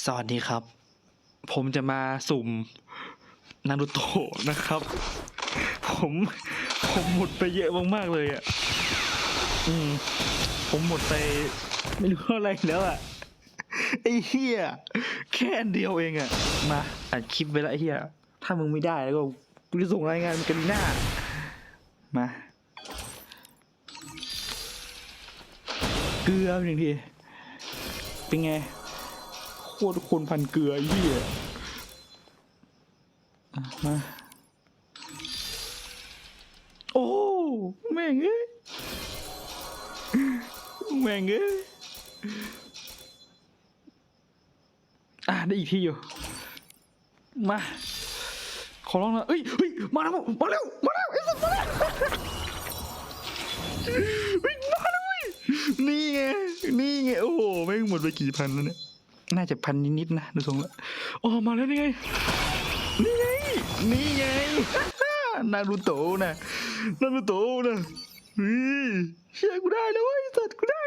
สวัสดีครับ ผมจะมาสุ่มนารูโตะนะครับ ผมผมหมดไปเยอะมากๆเลยอะ อืม ผมหมดไปไม่รู้อะไรแล้วอะไอ้เฮียแค่อันเดียวเองอะ มาอัดคลิปไปล้วไอ้เฮียถ้ามึงไม่ได้แล้วก็กูจะส่งรายงานกันหน้า มาเกลือหนึ่งทีเป็นไง ตรคนพันเกลือเหี้ยมาโอ้แม่งเอ้ยแม่งเอ้ยอะได้อีกทีอยู่ มา ขอร้องนะเอ้ยเฮ้ยมาแล้วมาแล้วมาแล้วไอ้สัตว์มาแล้วเฮ้ยมาแล้วเว้ยนี่ไงนี่ไงโอ้โหแม่งหมดไปกี่พันแล้วเนี่ย น่าจะพันนิดๆนะดูทรงแล้วอ๋อมาแล้วนี่ไง นี่ไง นี่ไง นารูโตะนะ นารูโตะนะเฮ้ยเชื่อกูได้แล้วเว้ยสัตว์กูได้